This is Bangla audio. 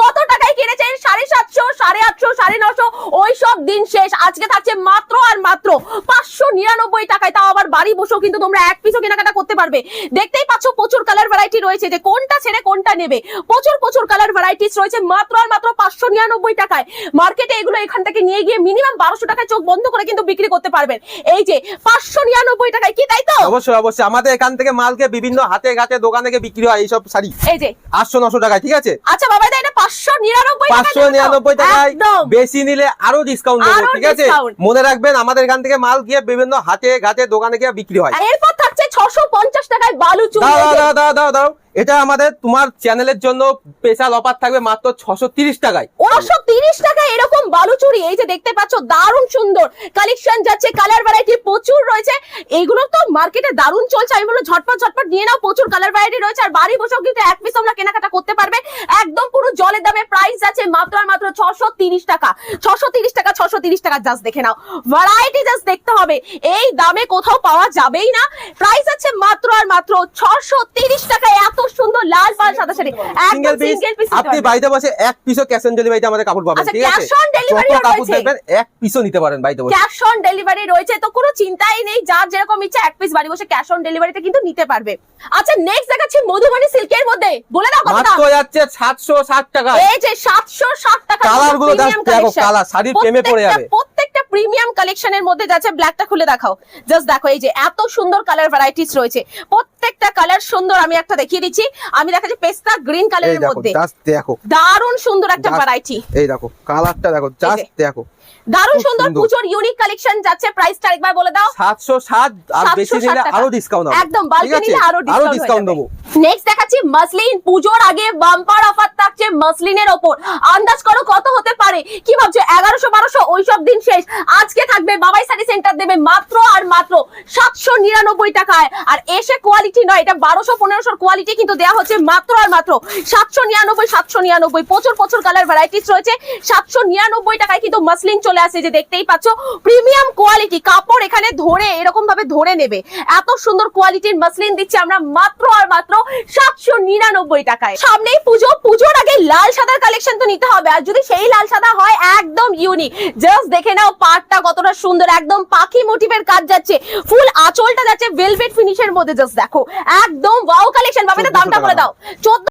কত টাকায় কিনেছেন? সাড়ে সাতশো সাড়ে আটশো সাড়ে নশো ওই সব দিন শেষ। আজকে থাকছে মাত্র আর মাত্র পাঁচশো নিরানব্বই টাকায়। তাও আবার বাড়ি বসেও কিন্তু তোমরা এক পিসও কেনাকাটা করতে পারবে। দেখতেই পাচ্ছ প্রচুর কালার ভ্যারাইটি রয়েছে। যে কোনটা ছেড়ে কোনটা নেবে। প্রচুর প্রচুর কালার ভ্যারাইটিস রয়েছে মাত্র আর মাত্র পাঁচশো নিরানব্বই টাকায়। মার্কেটে এগুলো এখান থেকে নিয়ে গিয়ে মিনিমাম বারোশো টাকায় চোখ বন্ধ করে কিন্তু বিক্রি করতে পারবেন। এই যে পাঁচশো নিরানব্বই টাকায় কি তাই তো? অবশ্যই অবশ্যই। আমাদের এখান থেকে মালকে বিভিন্ন হাতে ঘাটে দোকানে গিয়ে বিক্রি হয় এইসব শাড়ি। এই যে। আটশো নশো টাকায় ঠিক আছে? আচ্ছা বাবা এটা পাঁচশো নিরানব্বই পাঁচশো নিরানব্বই টাকায় একদম। বেশি নিলে আরও ডিসকাউন্ট দেবো আরও ঠিক আছে? মনে রাখবেন আমাদের এখান থেকে মাল গিয়ে বিভিন্ন হাতে ঘাটে দোকানে গিয়ে বিক্রি হয়। এরপর থাকছে ছশো পঞ্চাশ টাকায় বালু দাও দাও দাও দাও দাও। এটা আমাদের তোমার চ্যানেলের জন্য স্পেশাল অফার থাকবে মাত্র ছশো তিরিশ টাকায়। উনিশশো তিরিশ টাকায় এরকম বালুচুরি, এই যে দেখতে পাচ্ছ, দারুণ সুন্দর। কালেকশন যাচ্ছে কালার ভ্যারাইটি প্রচুর রয়েছে। এইগুলো তো মার্কেটে দারুণ চলছে। আমি বলব ঝটপট ঝটপট নিয়ে নাও, প্রচুর কালার ভ্যারাইটি রয়েছে। আর বাড়ি বসেও কিন্তু এক পিস আমরা কেনাকাটা করতে পারবে। একদম পুরো জলের দামে প্রাইস আছে মাত্র আর মাত্র ছশো তিরিশ টাকা। ছশো তিরিশ টাকা, ছশো তিরিশ টাকা জাস্ট দেখে নাও। ভ্যারাইটি জাস্ট দেখতে হবে। এই দামে কোথাও পাওয়া যাবেই না। প্রাইস আছে মাত্র আর মাত্র ছশো তিরিশ টাকায় এত সুন্দর লাল পাল সাদা শাড়ি। একদম সিঙ্গেল পিস আপনি বাড়িতে বসে এক পিসও ক্যাশ অন ডেলিভারিতে আমাদের কাপড় পাবেন আচ্ছা, ঠিক আছে? cash on delivery যত ও কাপড় রয়েছে? এক পিসও নিতে পারেন বাড়িতে বসে ক্যাশ অন ডেলিভারি রয়েছে তো কোনো চিন্তাই নেই যার যেরকম ইচ্ছা এক পিস বাড়ি বসে ক্যাশ অন ডেলিভারিতে কিন্তু নিতে পারবে। আচ্ছা নেক্সট দেখাচ্ছি মধুবনী সিল্কের মধ্যে। বলে দাও কতটা মাত্র যাচ্ছে সাতশো ষাট টাকা। এই যে 760 টাকা কালারগুলো দেখো কালার শাড়ির প্রেমে পড়ে যাবে। প্রত্যেকটা প্রিমিয়াম কালেকশনের মধ্যে যাচ্ছে ব্ল্যাকটা খুলে দেখাও। জাস্ট দেখো এই যে এত সুন্দর কালার ভ্যারাইটিস রয়েছে। প্রত্যেকটা কালার সুন্দর আমি একটা দেখিয়ে দিচ্ছি। আমি দেখাচ্ছি পেস্তা গ্রিন কালারের মধ্যে। দেখো। দারুণ সুন্দর একটা ভ্যারাইটি এই দেখো কালারটা দেখো জাস্ট দেখো। দারুণ সুন্দর। পুজোর ইউনিক কালেকশন যাচ্ছে প্রাইসটা একবার বলে দাও। সাতশো সাত আর বেশি নিলে টাকা। আরও ডিসকাউন্ট হবে। একদম বালকে নিলে আরও ডিসকাউন্ট ডিসকাউন্ট দেবো। নেক্সট দেখাচ্ছি মাসলিন পুজোর আগে বাম্পার অফার থাকছে মাসলিনের ওপর। আন্দাজ করো কত হতে পারে? কি ভাবছ? এগারোশো বারোশো ওইসব দিন শেষ। আজকে থাকবে বাবাই সারি সেন্টার দেবে মাত্র আর মাত্র সাতশো নিরানব্বই টাকায়। আর এসে কোয়ালিটি নয়, এটা বারোশো, পনেরোশোর কোয়ালিটি কিন্তু দেওয়া হচ্ছে মাত্র আর মাত্র সাতশো নিরানব্বই সাতশো নিরানব্বই। প্রচুর প্রচুর কালার ভ্যারাইটিস রয়েছে। সাতশো নিরানব্বই টাকায় কিন্তু মাসলিন চলে আসে, যে দেখতেই পাচ্ছ। প্রিমিয়াম কোয়ালিটি কাপড় এখানে ধরে এরকম ভাবে ধরে নেবে। এত সুন্দর কোয়ালিটির মাসলিন দিচ্ছি আমরা মাত্র আর মাত্র সাতশো নিরানব্বই টাকায়। সামনেই পুজো, পুজোর আগে লাল সাদার কালেকশন তো নিতে হবে। আর যদি সেই লাল সাদা হয়, একদম ইউনিক জাস্ট দেখে নাও পাটটা কতটা সুন্দর, একদম পাখি মোটিভের কাজ যাচ্ছে। ফুল আঁচলটা যাচ্ছে ভেলভেট ফিনিশের মধ্যে জাস্ট দেখো। একদম ওয়াও কালেকশন ভাবে দামটা 1400 বলে দাও। চোদ্দ